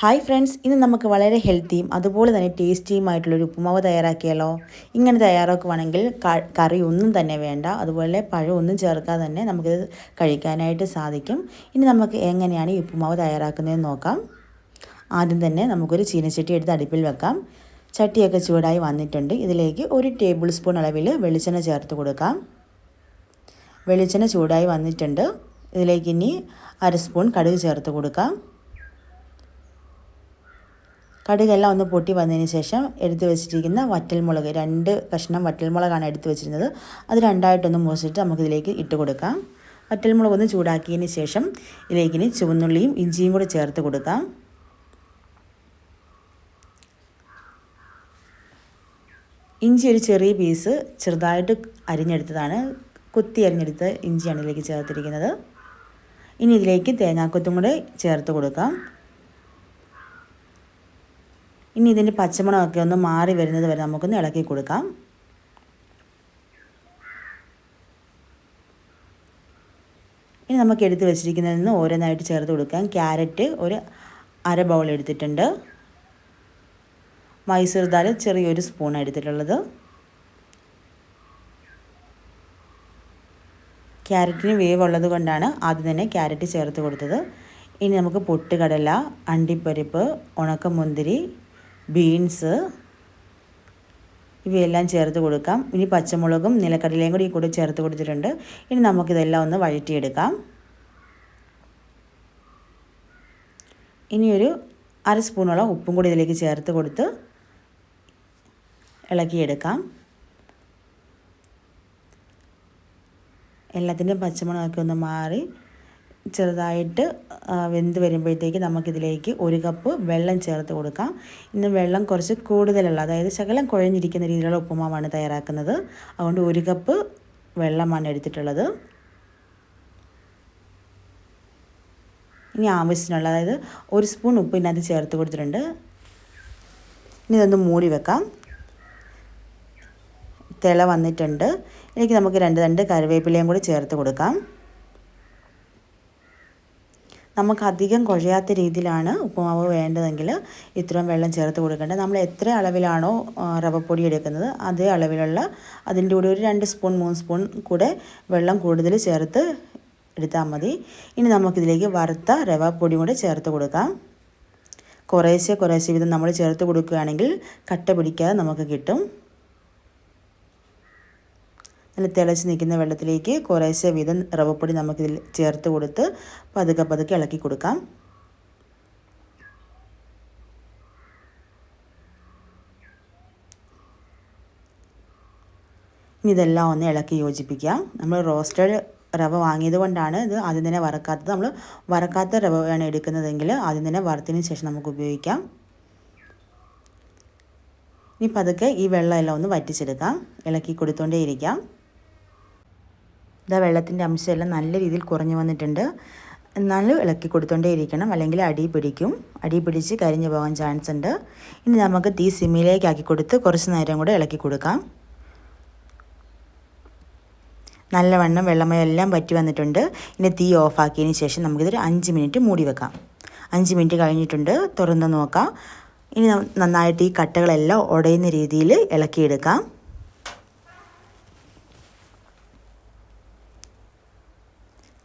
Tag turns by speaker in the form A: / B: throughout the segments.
A: Hi friends ഇന്ന് നമുക്ക് വളരെ ഹെൽത്തിയും അതുപോലെ തന്നെ ടേസ്റ്റിയുമായിട്ടുള്ളൊരു ഉപ്പുമാവ് തയ്യാറാക്കിയാലോ? ഇങ്ങനെ തയ്യാറാക്കുവാണെങ്കിൽ കറി ഒന്നും തന്നെ വേണ്ട. അതുപോലെ പഴം ഒന്നും ചേർക്കാതെ തന്നെ നമുക്കിത് കഴിക്കാനായിട്ട് സാധിക്കും. ഇനി നമുക്ക് എങ്ങനെയാണ് ഈ ഉപ്പുമാവ് തയ്യാറാക്കുന്നതെന്ന് നോക്കാം. ആദ്യം തന്നെ നമുക്കൊരു ചീനച്ചട്ടി എടുത്ത് അടുപ്പിൽ വെക്കാം. ചട്ടിയൊക്കെ ചൂടായി വന്നിട്ടുണ്ട്. ഇതിലേക്ക് ഒരു ടേബിൾ സ്പൂൺ അളവിൽ വെളിച്ചെണ്ണ ചേർത്ത് കൊടുക്കാം. വെളിച്ചെണ്ണ ചൂടായി വന്നിട്ടുണ്ട്. ഇതിലേക്ക് ഇനി അര സ്പൂൺ കടുക് ചേർത്ത് കൊടുക്കാം. കടുകെല്ലാം ഒന്ന് പൊട്ടി വന്നതിന് ശേഷം എടുത്തു വെച്ചിരിക്കുന്ന വറ്റൽമുളക് രണ്ട് കഷ്ണം വറ്റൽമുളകാണ് എടുത്തു വെച്ചിരുന്നത്. അത് രണ്ടായിട്ടൊന്ന് മുറിച്ചിട്ട് നമുക്കിതിലേക്ക് ഇട്ട് കൊടുക്കാം. വറ്റൽമുളക് ഒന്ന് ചൂടാക്കിയതിന് ശേഷം ഇതിലേക്ക് ചുവന്നുള്ളിയും ഇഞ്ചിയും കൂടി ചേർത്ത് കൊടുക്കാം. ഇഞ്ചി ഒരു ചെറിയ പീസ് ചെറുതായിട്ട് അരിഞ്ഞെടുത്തതാണ്. കുത്തി അരിഞ്ഞെടുത്ത് ഇഞ്ചിയാണ് ഇതിലേക്ക് ചേർത്തിരിക്കുന്നത്. ഇനി ഇതിലേക്ക് തേങ്ങാക്കൊത്തും കൂടെ ചേർത്ത് കൊടുക്കാം. ഇനി ഇതിന്റെ പച്ചമണമൊക്കെ ഒന്ന് മാറി വരുന്നത് വരെ നമുക്കൊന്ന് ഇളക്കി കൊടുക്കാം. ഇനി നമുക്ക് എടുത്ത് വെച്ചിരിക്കുന്നതിൽ നിന്ന് ഓരോന്നായിട്ട് ചേർത്ത് കൊടുക്കാം. ക്യാരറ്റ് ഒരു അര ബൗൾ എടുത്തിട്ടുണ്ട്. മൈസൂർ ദാൽ ചെറിയൊരു സ്പൂൺ എടുത്തിട്ടുള്ളത്. ക്യാരറ്റിന് വേവ് ഉള്ളത് കൊണ്ടാണ് ആദ്യം തന്നെ ക്യാരറ്റ് ചേർത്ത് കൊടുത്തത്. ഇനി നമുക്ക് പൊട്ടുകടല അണ്ടിപ്പരിപ്പ് ഉണക്കമുന്തിരി ബീൻസ് ഇവയെല്ലാം ചേർത്ത് കൊടുക്കാം. ഇനി പച്ചമുളകും നിലക്കടലയും കൂടി കൂടി ചേർത്ത് കൊടുത്തിട്ടുണ്ട്. ഇനി നമുക്കിതെല്ലാം ഒന്ന് വഴറ്റിയെടുക്കാം. ഇനിയൊരു അര സ്പൂണോളം ഉപ്പും കൂടി ഇതിലേക്ക് ചേർത്ത് കൊടുത്ത് ഇളക്കിയെടുക്കാം. എല്ലാത്തിന്റെയും പച്ചമുളകൊക്കെ ഒന്ന് മാറി ചെറുതായിട്ട് വെന്ത് വരുമ്പോഴത്തേക്ക് നമുക്കിതിലേക്ക് ഒരു കപ്പ് വെള്ളം ചേർത്ത് കൊടുക്കാം. ഇന്ന് വെള്ളം കുറച്ച് കൂടുതലുള്ള അതായത് ശകലം കുഴഞ്ഞിരിക്കുന്ന രീതിയിലുള്ള ഉപ്പുമാവാണ് തയ്യാറാക്കുന്നത്. അതുകൊണ്ട് ഒരു കപ്പ് വെള്ളമാണ് എടുത്തിട്ടുള്ളത്. ഇനി ആവശ്യത്തിനുള്ള അതായത് ഒരു സ്പൂൺ ഉപ്പ് ഇതിനകത്ത് ചേർത്ത് കൊടുത്തിട്ടുണ്ട്. ഇനി ഇതൊന്ന് മൂടി വെക്കാം. തിള വന്നിട്ടുണ്ട്. എനിക്ക് നമുക്ക് രണ്ട് രണ്ട് കറിവേപ്പിലയും കൂടി ചേർത്ത് കൊടുക്കാം. നമുക്ക് അധികം കുഴയാത്ത രീതിയിലാണ് ഉപ്പുമാവ് വേണ്ടതെങ്കിൽ ഇത്രയും വെള്ളം ചേർത്ത് കൊടുക്കേണ്ടത്. നമ്മൾ എത്ര അളവിലാണോ റവപ്പൊടി എടുക്കുന്നത് അതേ അളവിലുള്ള അതിന്റെ കൂടെ ഒരു രണ്ട് സ്പൂൺ മൂന്ന് സ്പൂൺ കൂടെ വെള്ളം കൂടുതൽ ചേർത്ത് എടുത്താൽ മതി. ഇനി നമുക്കിതിലേക്ക് വറുത്ത റവപ്പൊടി കൂടെ ചേർത്ത് കൊടുക്കാം. കുറേശ്ശെ കുറേശ്ശെ വിധം നമ്മൾ ചേർത്ത് കൊടുക്കുകയാണെങ്കിൽ കട്ട പിടിക്കാതെ നമുക്ക് കിട്ടും. നല്ല തിളച്ച് നിൽക്കുന്ന വെള്ളത്തിലേക്ക് കുറേശ്ശെ വീതം റവപ്പൊടി നമുക്കിതിൽ ചേർത്ത് കൊടുത്ത് പതുക്കെ പതുക്കെ ഇളക്കി കൊടുക്കാം. ഇനി ഇതെല്ലാം ഒന്ന് ഇളക്കി യോജിപ്പിക്കാം നമ്മൾ റോസ്റ്റഡ് റവ വാങ്ങിയത് കൊണ്ടാണ് ഇത് ആദ്യം തന്നെ വറക്കാത്തത്. നമ്മൾ വറക്കാത്ത റവയാണ് എടുക്കുന്നതെങ്കിൽ ആദ്യം തന്നെ വറുത്തതിന് ശേഷം നമുക്ക് ഉപയോഗിക്കാം. ഇനി പതുക്കെ ഈ വെള്ളമെല്ലാം ഒന്ന് വറ്റിച്ചെടുക്കാം. ഇളക്കി കൊടുത്തുകൊണ്ടേ ഇരിക്കാം. ഇതാ വെള്ളത്തിന്റെ അംശമെല്ലാം നല്ല രീതിയിൽ കുറഞ്ഞു വന്നിട്ടുണ്ട്. എന്നാലും ഇളക്കി കൊടുത്തോണ്ടേ ഇരിക്കണം. അല്ലെങ്കിൽ അടി പിടിക്കും. അടി പിടിച്ച് കരിഞ്ഞു പോകാൻ ചാൻസ് ഉണ്ട്. ഇനി നമുക്ക് തീ സിമ്മിലേക്ക് ആക്കി കൊടുത്ത് കുറച്ച് നേരം കൂടെ ഇളക്കി കൊടുക്കാം. നല്ലവണ്ണം വെള്ളമയെല്ലാം പറ്റി വന്നിട്ടുണ്ട്. ഇനി തീ ഓഫാക്കിയതിന് ശേഷം നമുക്കിതൊരു അഞ്ച് മിനിറ്റ് മൂടി വെക്കാം. അഞ്ച് മിനിറ്റ് കഴിഞ്ഞിട്ടുണ്ട്. തുറന്ന് നോക്കാം. ഇനി നന്നായിട്ട് ഈ കട്ടകളെല്ലാം ഉടയുന്ന രീതിയിൽ ഇളക്കിയെടുക്കാം.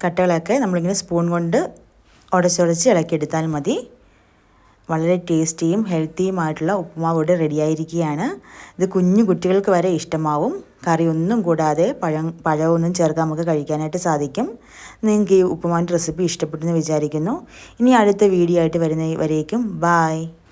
A: കട്ടകളൊക്കെ നമ്മളിങ്ങനെ സ്പൂൺ കൊണ്ട് ഉടച്ചുടച്ച് ഇളക്കിയെടുത്താൽ മതി. വളരെ ടേസ്റ്റിയും ഹെൽത്തിയുമായിട്ടുള്ള ഉപ്പുമാവ് ഇവിടെ റെഡിയായിരിക്കുകയാണ് ഇത് കുഞ്ഞു കുട്ടികൾക്ക് വരെ ഇഷ്ടമാവും. കറി ഒന്നും കൂടാതെ പഴം പഴമൊന്നും ചേർക്കാൻ നമുക്ക് കഴിക്കാനായിട്ട് സാധിക്കും. നിങ്ങൾക്ക് ഈ ഉപ്പുമാവിന്റെ റെസിപ്പി ഇഷ്ടപ്പെട്ടെന്ന് വിചാരിക്കുന്നു. ഇനി അടുത്ത വീഡിയോ ആയിട്ട് വരുന്ന വരേക്കും. ബായ്